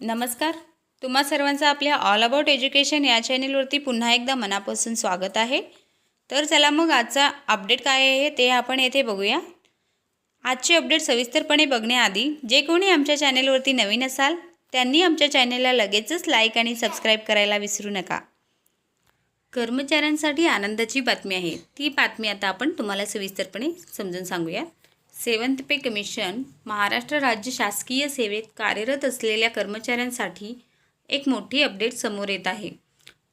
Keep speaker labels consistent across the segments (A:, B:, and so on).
A: नमस्कार. तुम्हा सर्वांचं आपल्या ऑल अबाउट एज्युकेशन या चॅनेलवरती पुन्हा एकदा मनापासून स्वागत आहे. तर चला मग आजचा अपडेट काय आहे ते आपण येथे बघूया. आजचे अपडेट सविस्तरपणे बघण्याआधी जे कोणी आमच्या चॅनेलवरती नवीन असाल त्यांनी आमच्या चॅनेलला लगेचच लाईक आणि सबस्क्राईब करायला विसरू नका. कर्मचाऱ्यांसाठी आनंदाची बातमी आहे. ती बातमी आता आपण तुम्हाला सविस्तरपणे समजून सांगूया. सेवंत पे कमिशन महाराष्ट्र राज्य शासकीय सेवेत कार्यरत असलेल्या कर्मचाऱ्यांसाठी एक मोठी अपडेट समोर येत आहे.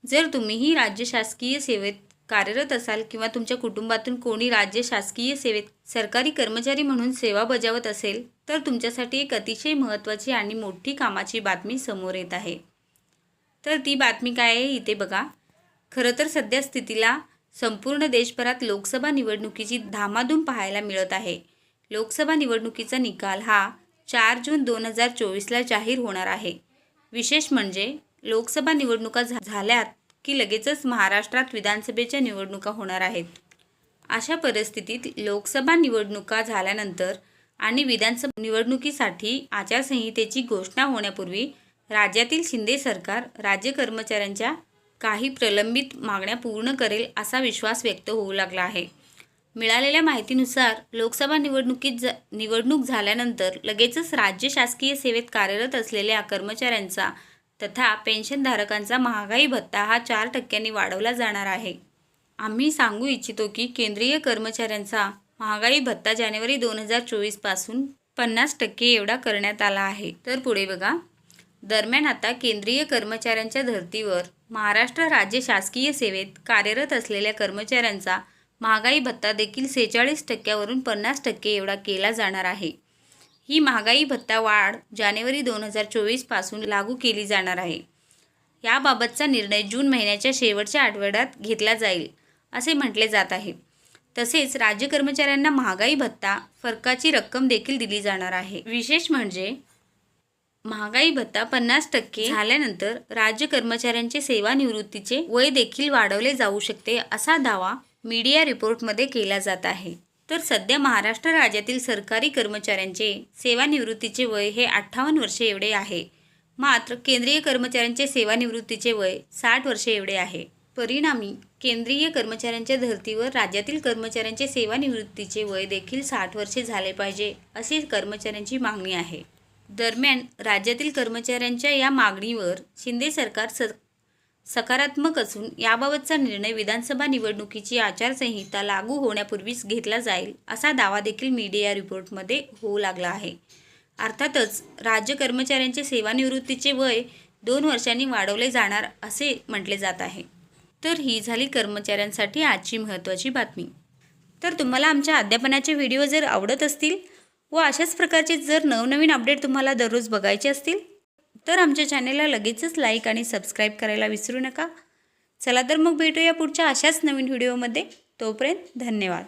A: जर तुम्हीही राज्य शासकीय सेवेत कार्यरत असाल किंवा तुमच्या कुटुंबातून कोणी राज्य शासकीय सेवेत सरकारी कर्मचारी म्हणून सेवा बजावत असेल तर तुमच्यासाठी एक अतिशय महत्त्वाची आणि मोठी कामाची बातमी समोर येत आहे. तर ती बातमी काय आहे इथे बघा. खरं तर सध्या स्थितीला संपूर्ण देशभरात लोकसभा निवडणुकीची धामाधूम पाहायला मिळत आहे. लोकसभा निवडणुकीचा निकाल हा चार जून दोन हजार चोवीसला जाहीर होणार आहे. विशेष म्हणजे लोकसभा निवडणुका झाल्यात की लगेचच महाराष्ट्रात विधानसभेच्या निवडणुका होणार आहेत. अशा परिस्थितीत लोकसभा निवडणुका झाल्यानंतर आणि विधानसभा निवडणुकीसाठी आचारसंहितेची घोषणा होण्यापूर्वी राज्यातील शिंदे सरकार राज्य कर्मचाऱ्यांच्या काही प्रलंबित मागण्या पूर्ण करेल असा विश्वास व्यक्त होऊ लागला आहे. मिळालेल्या माहितीनुसार लोकसभा निवडणुकीत जा निवडणूक झाल्यानंतर लगेचच राज्य शासकीय सेवेत कार्यरत असलेल्या कर्मचाऱ्यांचा तथा पेन्शनधारकांचा महागाई भत्ता हा चार टक्क्यांनी वाढवला जाणार आहे. आम्ही सांगू इच्छितो की केंद्रीय कर्मचाऱ्यांचा महागाई भत्ता जानेवारी दोन हजार चोवीसपासून पन्नास टक्के एवढा करण्यात आला आहे. तर पुढे बघा. दरम्यान आता केंद्रीय कर्मचाऱ्यांच्या धर्तीवर महाराष्ट्र राज्य शासकीय सेवेत कार्यरत असलेल्या कर्मचाऱ्यांचा महागाई भत्ता देखील सेहेचाळीस टक्क्यावरून पन्नास टक्के एवढा केला जाणार आहे. ही महागाई भत्ता वाढ जानेवारी दोन हजार चोवीसपासून लागू केली जाणार आहे. याबाबतचा निर्णय जून महिन्याच्या शेवटच्या आठवड्यात घेतला जाईल असे म्हटले जात आहे. तसेच राज्य कर्मचाऱ्यांना महागाई भत्ता फरकाची रक्कम देखील दिली जाणार आहे. विशेष म्हणजे महागाई भत्ता पन्नास टक्के झाल्यानंतर राज्य कर्मचाऱ्यांचे सेवानिवृत्तीचे वय देखील वाढवले जाऊ शकते असा दावा मीडिया रिपोर्टमध्ये केला जात आहे. तर सध्या महाराष्ट्र राज्यातील सरकारी कर्मचाऱ्यांचे सेवानिवृत्तीचे वय हे अठ्ठावन्न वर्षे एवढे आहे. मात्र केंद्रीय कर्मचाऱ्यांचे सेवानिवृत्तीचे वय साठ वर्षे एवढे आहे. परिणामी केंद्रीय कर्मचाऱ्यांच्या धर्तीवर राज्यातील कर्मचाऱ्यांचे सेवानिवृत्तीचे वय देखील साठ वर्षे झाले पाहिजे अशी कर्मचाऱ्यांची मागणी आहे. दरम्यान राज्यातील कर्मचाऱ्यांच्या या मागणीवर शिंदे सरकार स सकारात्मक असून याबाबतचा निर्णय विधानसभा निवडणुकीची आचारसंहिता लागू होण्यापूर्वीच घेतला जाईल असा दावा देखील मीडिया रिपोर्टमध्ये होऊ लागला आहे. अर्थातच राज्य कर्मचाऱ्यांचे सेवानिवृत्तीचे वय दोन वर्षांनी वाढवले जाणार असे म्हटले जात आहे. तर ही झाली कर्मचाऱ्यांसाठी आजची महत्त्वाची बातमी. तर तुम्हाला आमच्या अध्यापनाचे व्हिडिओ जर आवडत असतील व अशाच प्रकारचे जर नवनवीन अपडेट तुम्हाला दररोज बघायचे असतील तर आमच्या चॅनेलला लगेचच लाईक आणि सबस्क्राईब करायला विसरू नका. चला तर मग भेटूया पुढच्या अशाच नवीन व्हिडिओमध्ये. तोपर्यंत धन्यवाद.